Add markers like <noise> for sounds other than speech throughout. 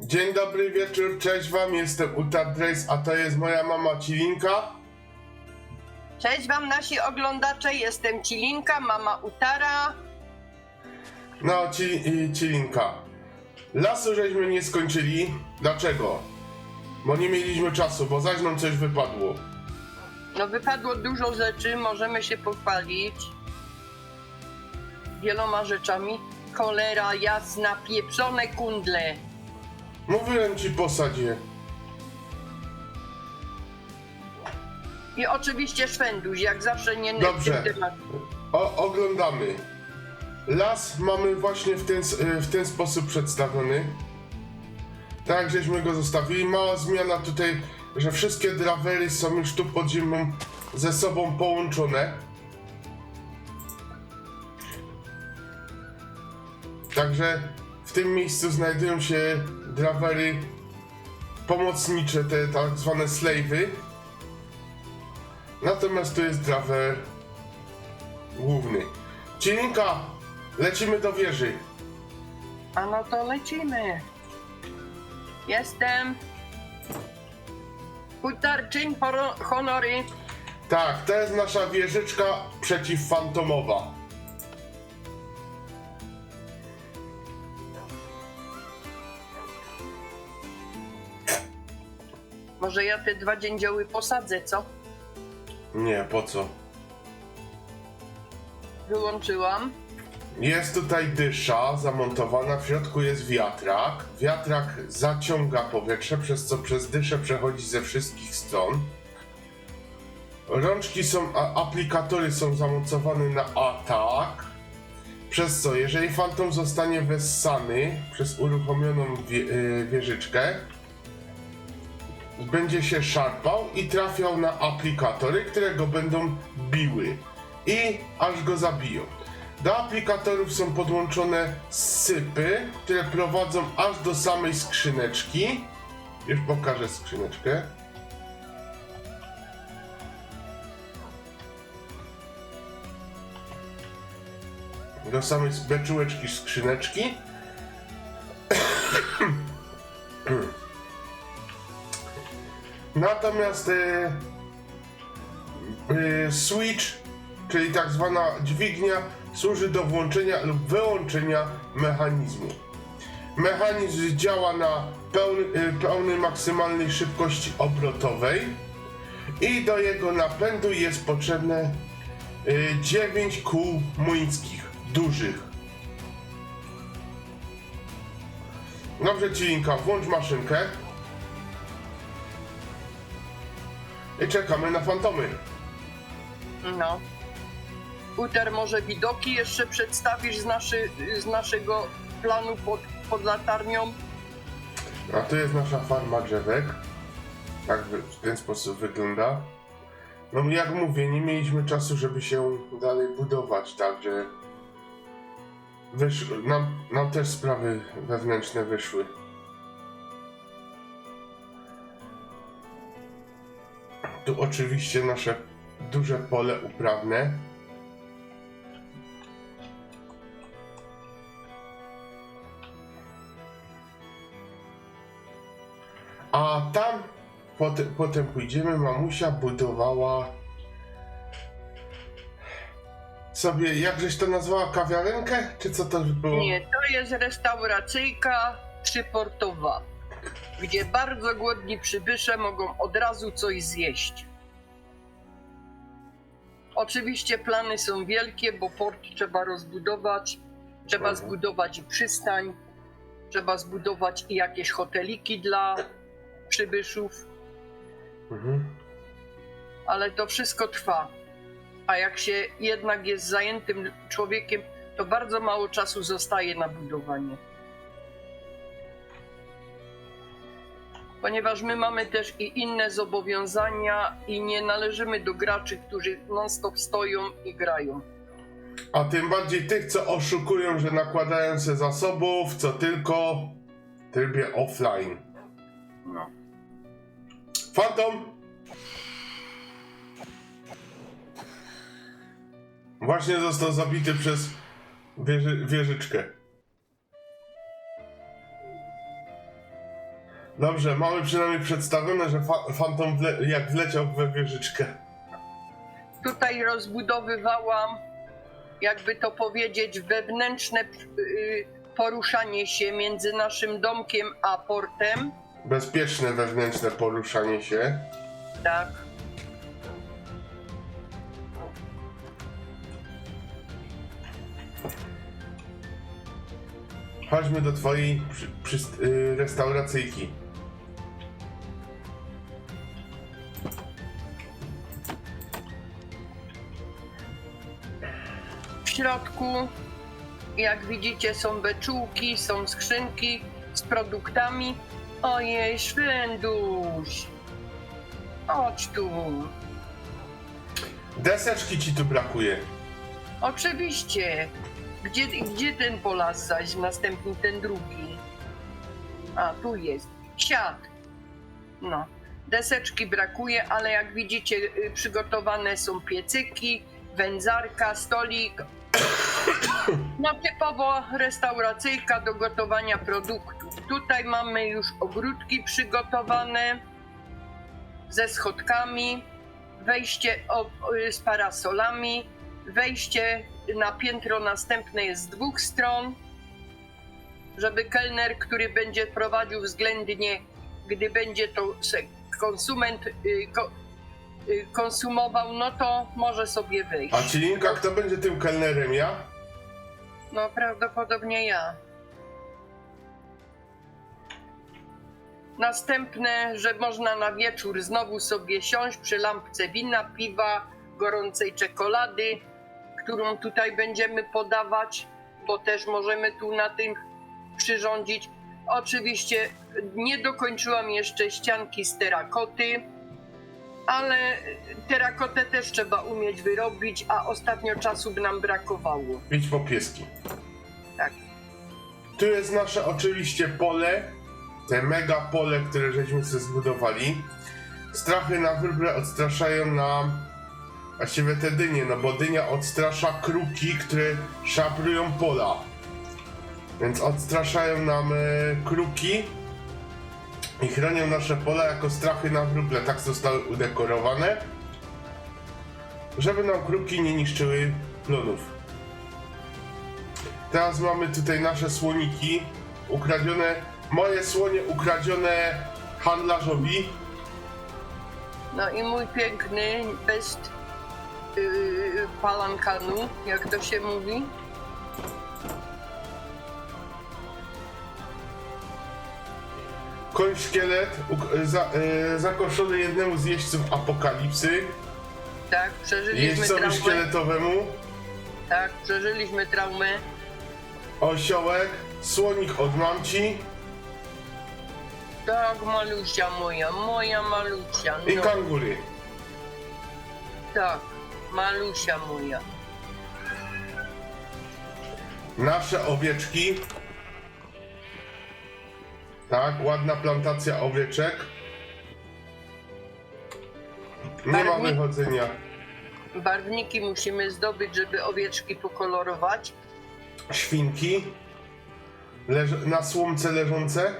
Dzień dobry wieczór, cześć wam, jestem Utar Drace, a to jest moja mama Cilinka. Cześć wam nasi oglądacze, jestem Cilinka, mama Utara. No, ci, i Cilinka. Lasu żeśmy nie skończyli. Dlaczego? Bo nie mieliśmy czasu, bo zaś nam coś wypadło. No wypadło dużo rzeczy, możemy się pochwalić wieloma rzeczami. Cholera jasna, pieprzone kundle. Mówiłem ci posadzie. I oczywiście szwendóż, jak zawsze nie Dobrze. w tym temacie. O, oglądamy. Las mamy właśnie w ten, s- w ten sposób przedstawiony. Tak, żeśmy go zostawili. Mała zmiana tutaj, że wszystkie drawery są już tu pod ziemią ze sobą połączone. Także w tym miejscu znajdują się drawery pomocnicze, te tak zwane slave'y. Natomiast tu jest drawer główny. Cilinka, lecimy do wieży. A no to lecimy. Jestem. Utar, czyń poro- honory. Tak, to jest nasza wieżyczka przeciwfantomowa. Może ja te dwa dziędzioły posadzę, co? Nie, po co? Wyłączyłam. Jest tutaj dysza zamontowana, w środku jest wiatrak. Wiatrak zaciąga powietrze, przez co przez dyszę przechodzi ze wszystkich stron. Rączki są, a aplikatory są zamocowane na atak. Przez co, jeżeli fantom zostanie wessany przez uruchomioną wie, y, wieżyczkę, będzie się szarpał i trafiał na aplikatory, które go będą biły. I aż go zabiją. Do aplikatorów są podłączone sypy, które prowadzą aż do samej skrzyneczki. Już pokażę skrzyneczkę. Do samej beczułeczki skrzyneczki. Natomiast e, e, switch, czyli tak zwana dźwignia, służy do włączenia lub wyłączenia mechanizmu. Mechanizm działa na pełny, e, pełnej maksymalnej szybkości obrotowej i do jego napędu jest potrzebne e, 9 kół młyńskich, dużych. Dobrze, Cilinka, włącz maszynkę. Czekamy na fantomy. No. Uter, może widoki jeszcze przedstawisz z, naszy, z naszego planu pod, pod latarnią? A tu jest nasza farma drzewek. Tak wy- w ten sposób wygląda. No jak mówię, nie mieliśmy czasu, żeby się dalej budować, także wysz... nam, nam też sprawy wewnętrzne wyszły. Oczywiście nasze duże pole uprawne. A tam potem, potem pójdziemy, mamusia budowała sobie, jakżeś to nazwała, kawiarenkę? Czy co to było? Nie, to jest restauracyjka przyportowa, gdzie bardzo głodni przybysze mogą od razu coś zjeść. Oczywiście plany są wielkie, bo port trzeba rozbudować, trzeba zbudować przystań, trzeba zbudować i jakieś hoteliki dla przybyszów. Mhm. ale to wszystko trwa. A jak się jednak jest zajętym człowiekiem, to bardzo mało czasu zostaje na budowanie. Ponieważ my mamy też i inne zobowiązania i nie należymy do graczy, którzy non-stop stoją i grają. A tym bardziej tych, co oszukują, że nakładają się zasobów, co tylko w trybie offline. No. Fantom! Właśnie został zabity przez wieży, wieżyczkę. Dobrze, mamy przynajmniej przedstawione, że fa fantom wle jak wleciał we wieżyczkę. Tutaj rozbudowywałam, jakby to powiedzieć, wewnętrzne y, poruszanie się między naszym domkiem a portem. Bezpieczne wewnętrzne poruszanie się. Tak. Chodźmy do twojej przy, przy, y, restauracyjki. Środku, jak widzicie, są beczułki, są skrzynki z produktami. Ojej, Szwenduś! Chodź tu. Deseczki ci tu brakuje. Oczywiście. Gdzie, gdzie ten polas zaś, następny ten drugi? A, tu jest. Siad. No. Deseczki brakuje, ale jak widzicie, y, przygotowane są piecyki, wędzarka, stolik. No typowo restauracyjka do gotowania produktów. Tutaj mamy już ogródki przygotowane ze schodkami, wejście z parasolami, wejście na piętro następne jest z dwóch stron, żeby kelner, który będzie prowadził względnie, gdy będzie to konsument y, y, konsumował, no to może sobie wyjść. A Cilinka, kto będzie tym kelnerem? Ja? No prawdopodobnie ja. Następne, że można na wieczór znowu sobie siąść przy lampce wina, piwa, gorącej czekolady, którą tutaj będziemy podawać, bo też możemy tu na tym przyrządzić. Oczywiście nie dokończyłam jeszcze ścianki z terakoty, ale terakotę też trzeba umieć wyrobić, a ostatnio czasu by nam brakowało. Idź po pieski. Tak. Tu jest nasze oczywiście pole, te mega pole, które żeśmy sobie zbudowali. Strachy na wróble odstraszają nam właściwie te dynie, no bo dynia odstrasza kruki, które szabrują pola. Więc odstraszają nam e, kruki i chronią nasze pola jako strachy na wróble. Tak zostały udekorowane, żeby nam kruki nie niszczyły plonów. Teraz mamy tutaj nasze słoniki ukradzione. Moje słonie ukradzione handlarzowi. No i mój piękny, bez yy, palankanu, jak to się mówi. Koń szkielet uk- za, e, zakoszony jednemu z jeźdźców apokalipsy. Tak, przeżyliśmy Jeźdźcowi traumę. szkieletowemu. Tak, przeżyliśmy traumę. Osiołek, słonik od mamci Tak, malusia moja, moja malusia. i No, kangury. tak, malusia moja. Nasze owieczki. Tak, ładna plantacja owieczek. Nie ma Barwnik- wychodzenia. Barwniki musimy zdobyć, żeby owieczki pokolorować. Świnki. Leż- na słomce leżące.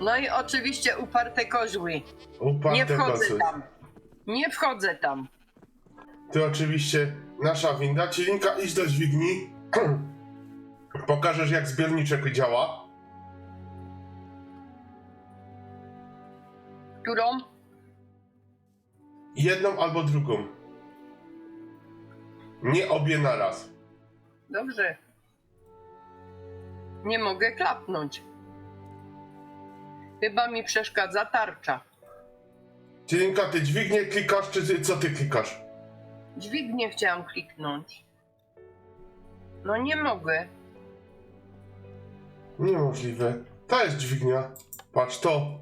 No i oczywiście uparte kozły. Nie Uparte wchodzę tam. Nie wchodzę tam. Ty oczywiście nasza winda. Cielinka, idź do dźwigni. <clears throat> Pokażesz jak zbiorniczek działa. Którą? Jedną albo drugą. Nie obie naraz. Dobrze. Nie mogę klapnąć. Chyba mi przeszkadza tarcza. Cielinka, ty dźwignię klikasz, czy ty, co ty klikasz? Dźwignię chciałam kliknąć. No nie mogę. Niemożliwe. To jest dźwignia. Patrz to.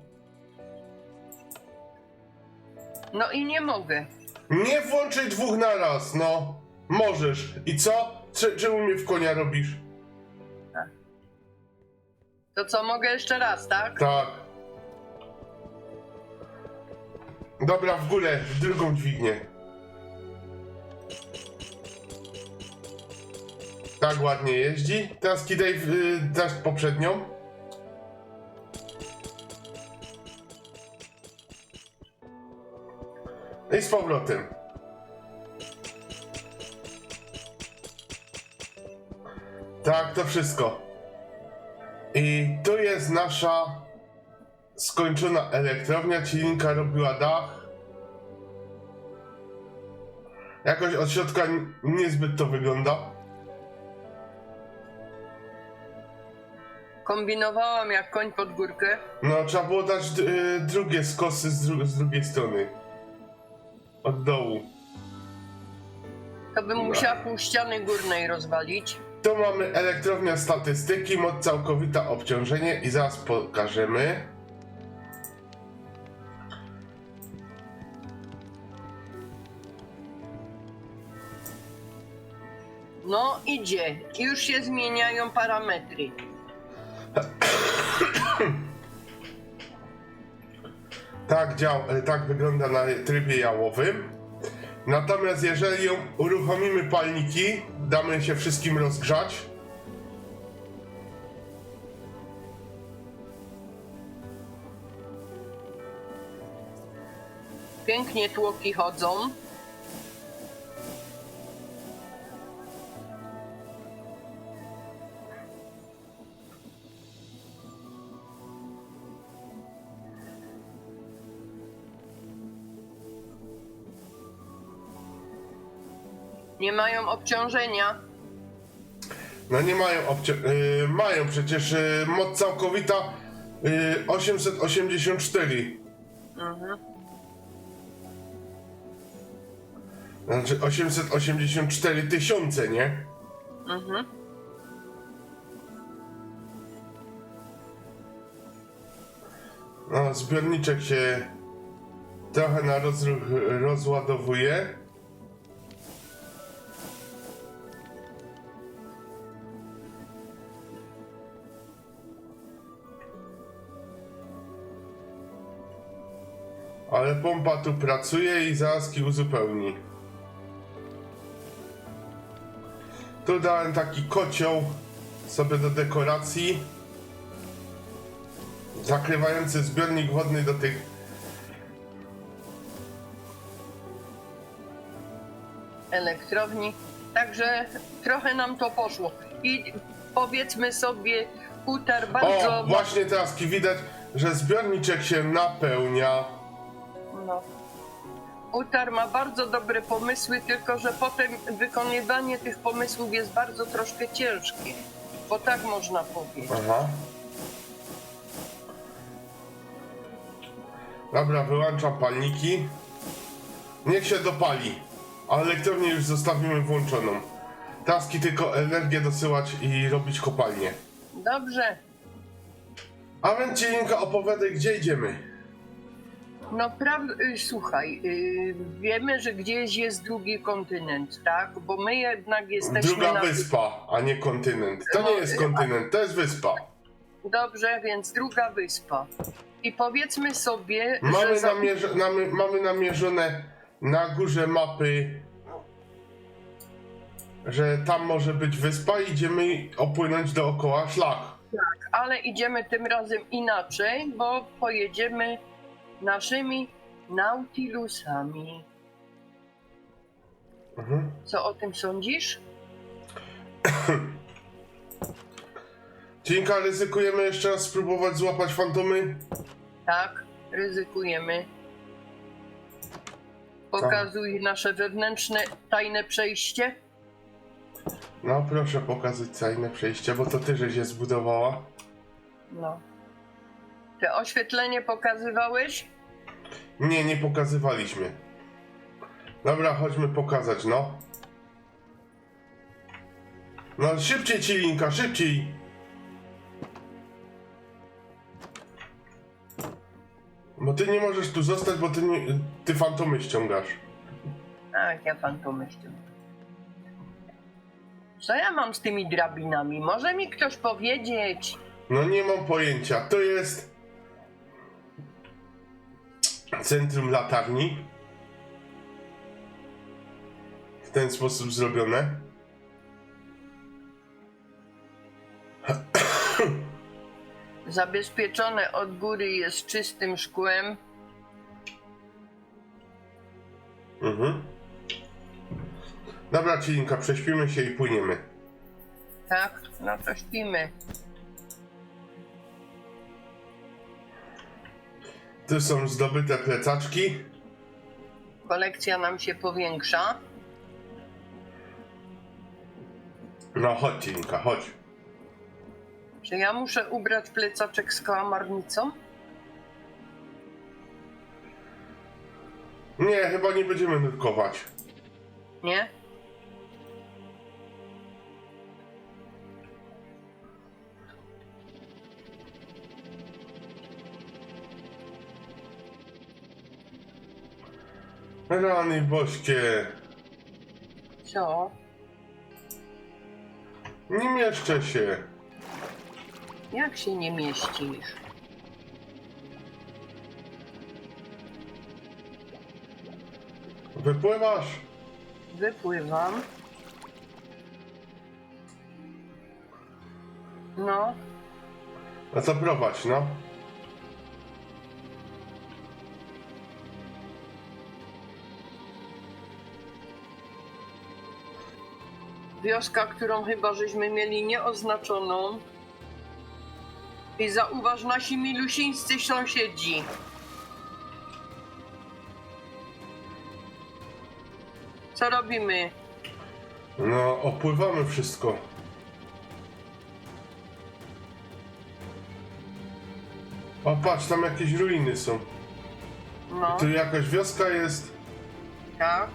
No i nie mogę. Nie włączaj dwóch naraz, no. Możesz. I co? Czy, czemu mnie w konia robisz? To co, mogę jeszcze raz, tak? Tak. Dobra, w górę, w drugą dźwignię. Tak ładnie jeździ. Teraz kidaj y, dasz poprzednią. I z powrotem. Tak, to wszystko. I tu jest nasza skończona elektrownia. Cilinka robiła dach. Jakoś od środka niezbyt to wygląda. Kombinowałam jak koń pod górkę. No, trzeba było dać y, drugie skosy z, dru- z drugiej strony. Od dołu. To bym musiała pół ściany górnej rozwalić. Tu mamy elektrownia statystyki, moc całkowita obciążenie i zaraz pokażemy. No idzie. Już się zmieniają parametry. Tak, dział, e, tak wygląda na trybie jałowym. Natomiast jeżeli uruchomimy palniki, damy się wszystkim rozgrzać. Pięknie tłoki chodzą. Nie mają obciążenia. No nie mają obci- y, mają przecież y, moc całkowita y, 884. Mhm. Znaczy 884 tysiące, nie? Mhm. No, zbiorniczek się trochę na rozruch rozładowuje. Ale pompa tu pracuje i zaraz ki uzupełni. Tu dałem taki kocioł sobie do dekoracji zakrywający zbiornik wodny do tych elektrowni. Także trochę nam to poszło. I powiedzmy sobie, Utar bardzo. O, właśnie teraz ki widać, że zbiorniczek się napełnia. Utar ma bardzo dobre pomysły, tylko że potem wykonywanie tych pomysłów jest bardzo troszkę ciężkie. Bo tak można powiedzieć. Aha. Dobra, wyłączam palniki. Niech się dopali. A elektrownię już zostawimy włączoną. Taski tylko energię dosyłać i robić kopalnię. Dobrze. A więc Cielinka opowiadaj, gdzie idziemy. No prawda, słuchaj, y, wiemy, że gdzieś jest drugi kontynent, tak? Bo my jednak jesteśmy Druga na... wyspa, a nie kontynent. To nie jest kontynent, to jest wyspa. Dobrze, więc druga wyspa. I powiedzmy sobie, Mamy, że... namierz- namy, mamy namierzone na górze mapy, że tam może być wyspa i idziemy opłynąć dookoła szlak. Ale idziemy tym razem inaczej, bo pojedziemy naszymi Nautilusami. Mhm. Co o tym sądzisz? <coughs> Cinka, ryzykujemy jeszcze raz spróbować złapać fantomy? Tak, ryzykujemy. Pokazuj nasze wewnętrzne, tajne przejście. No proszę pokazać tajne przejście, bo to ty żeś je zbudowała. No. Te oświetlenie pokazywałeś? Nie, nie pokazywaliśmy. Dobra, chodźmy pokazać, no. No szybciej ci linka, szybciej! Bo ty nie możesz tu zostać, bo ty, nie, ty fantomy ściągasz. Tak, ja pan pomyślał. Co ja mam z tymi drabinami? Może mi ktoś powiedzieć? No nie mam pojęcia. To jest centrum latarni. W ten sposób zrobione. <coughs> Zabezpieczone od góry jest czystym szkłem. Mhm. Dobra, Cilinka, prześpimy się i płyniemy. Tak? No to śpimy. Tu są zdobyte plecaczki. Kolekcja nam się powiększa. No chodź, Cilinka, chodź. Czy ja muszę ubrać plecaczek z kałamarnicą? Nie, chyba nie będziemy nurkować. Nie? Rany boskie. Co? Nie mieszczę się. Jak się nie mieścisz? Wypływasz? Wypływam. No, No to prowadź, no. Wioska, którą chyba żeśmy mieli nieoznaczoną. I zauważ, nasi milusińscy sąsiedzi. Co robimy? No, opływamy wszystko. O, patrz, tam jakieś ruiny są. No, Tu jakaś wioska jest. tak.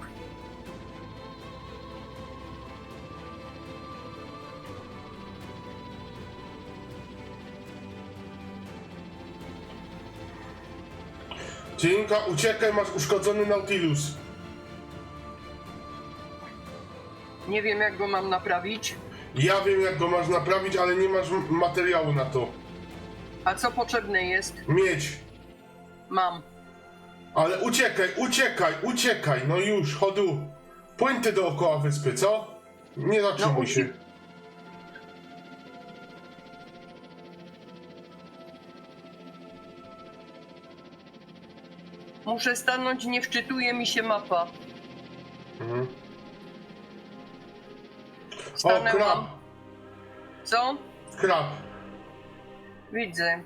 Cienka, uciekaj, masz uszkodzony Nautilus. Nie wiem, jak go mam naprawić. Ja wiem, jak go masz naprawić, ale nie masz m- materiału na to. A co potrzebne jest? Mieć. Mam. Ale uciekaj, uciekaj, uciekaj. No już, chodu. Płyń ty dookoła wyspy, co? Nie zatrzymuj uci- się. Muszę stanąć, nie wczytuje mi się mapa. Mhm. O, Stanęłam. krab, Co? krab. Widzę.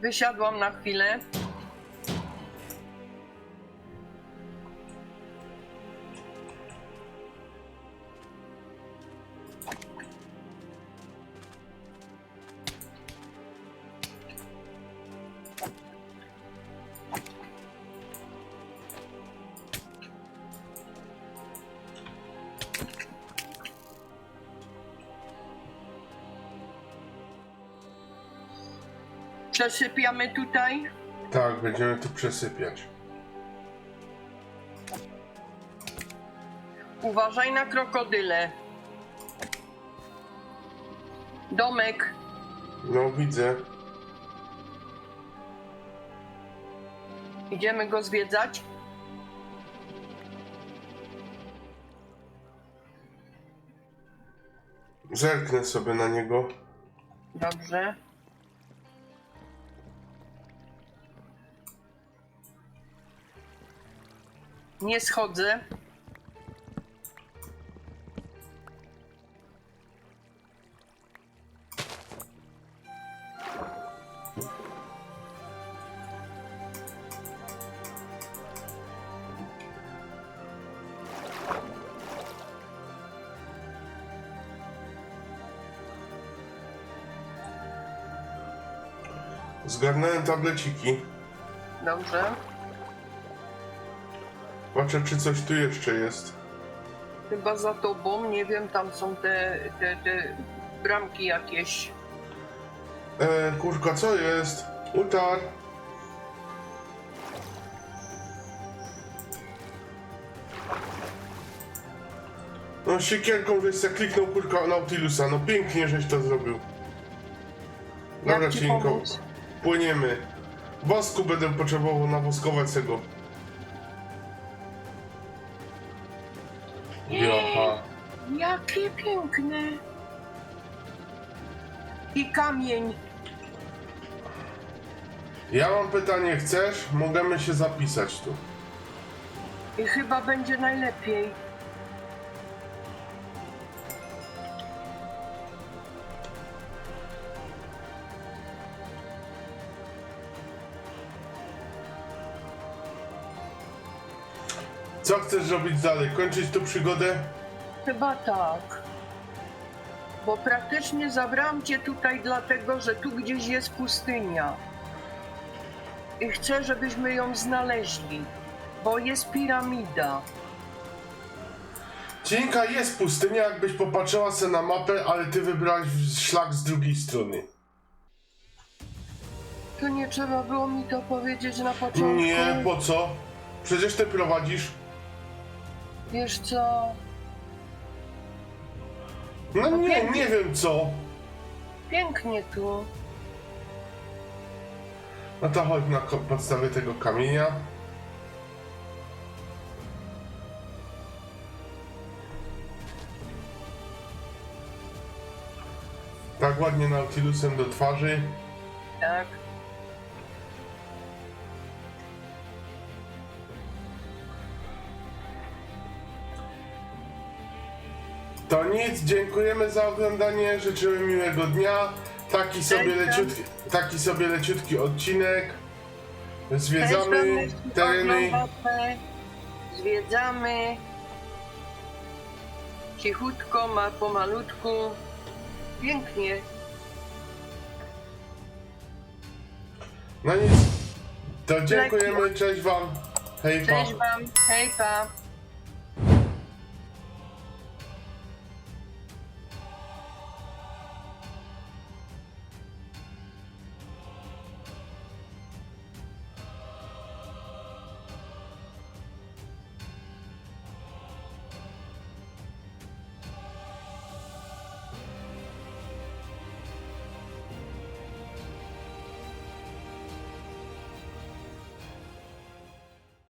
Wysiadłam na chwilę. Przesypiamy tutaj. Tak, będziemy tu przesypiać. Uważaj na krokodyle. Domek. No, widzę. Idziemy go zwiedzać. Zerknę sobie na niego. Dobrze. Nie schodzę. Tableciki. Dobrze. Patrzę, czy coś tu jeszcze jest. Chyba za tobą, nie wiem, tam są te, te, te bramki jakieś. E, kurka, co jest? Utar. No siekierką żeś se kliknął kurka Nautilusa, no pięknie żeś to zrobił. Dobra, ci Cinko, pomóc? Płyniemy. Wosku będę potrzebował nawoskować tego. Jocha. Jakie piękne. I kamień. Ja mam pytanie, chcesz? Możemy się zapisać tu. I chyba będzie najlepiej. Co chcesz robić dalej? Kończyć tu przygodę? Chyba tak. Bo praktycznie zabrałam cię tutaj dlatego, że tu gdzieś jest pustynia. I chcę, żebyśmy ją znaleźli, bo jest piramida. Cienka jest pustynia, jakbyś popatrzyła sobie na mapę, ale ty wybrałeś szlak z drugiej strony. To nie trzeba było mi to powiedzieć na początku. Nie, po co? Przecież ty prowadzisz. Wiesz co? No nie, Okej. nie wiem co. Pięknie tu. No to chodź na ko- podstawie tego kamienia. Tak ładnie Nautilusem do twarzy. Tak. To nic, dziękujemy za oglądanie, życzymy miłego dnia. Taki sobie, leciutki, taki sobie leciutki odcinek. Zwiedzamy tereny. Zwiedzamy. Cichutko, ma pomalutku. Pięknie. No nic, to dziękujemy, cześć wam. Hej, pa. Cześć wam. Hej pa.